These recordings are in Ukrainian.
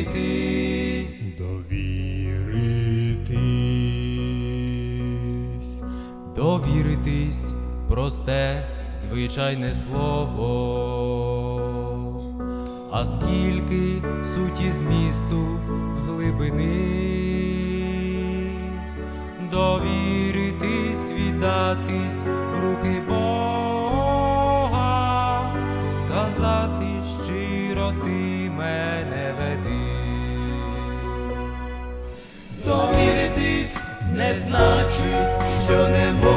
довіритись, довіритись, довіритись, просте, звичайне слово, а скільки суті змісту глибини, довіритись, віддатись в руки Бога, сказати щиро ти мене веди. Довіритись не значить, що не можеш.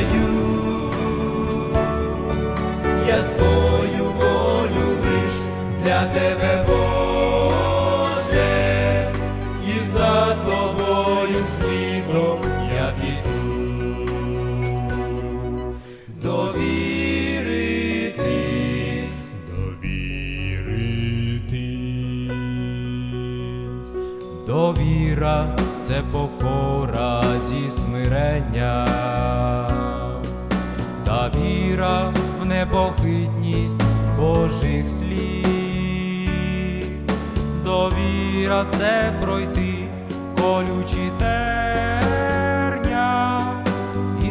Віддаю. Я свою волю лиш для тебе, Боже, і за тобою слідом я піду. Довіритись. довіритись, Довіра це покора зі смирення, віра в непохитність Божих слів. Довіра це пройти колючі терня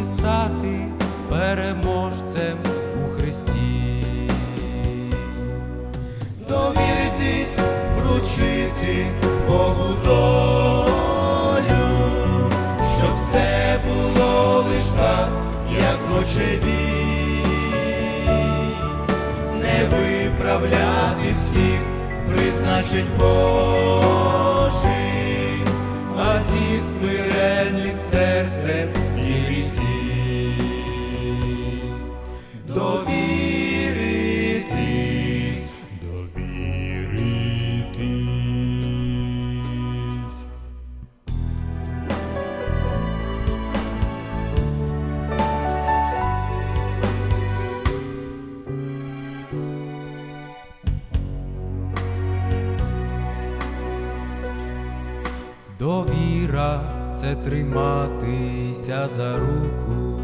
і стати переможцем у Христі. довіритись, вручити Богу долю, щоб все було лиш так, як хоче виправляти всіх, призначить Божий, а зі смиренним серцем і Довіритись. Довіра це триматися за руку,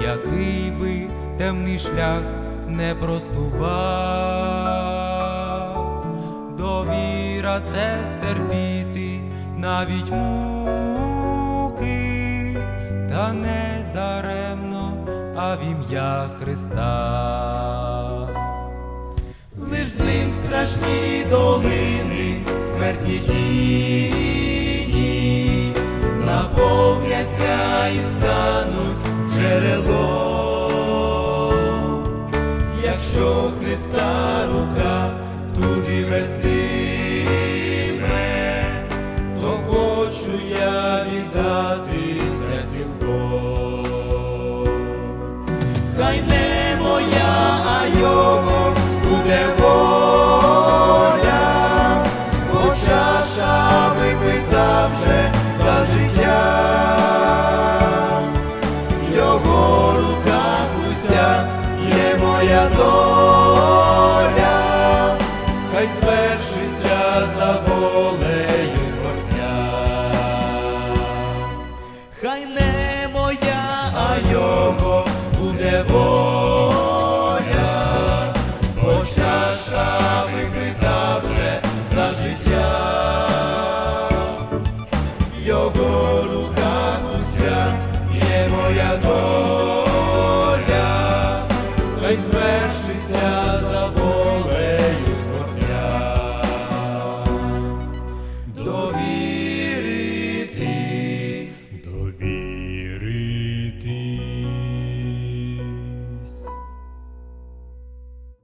який би темний шлях не простував. Довіра це стерпіти навіть муки, та не даремно, а в ім'я Христа. З ним страшні долини, смертні тіні, наповняться і стануть джерелом. Якщо Христа рука туди вестиме, завершиться за волею Творця. Хай не моя, а його буде воля.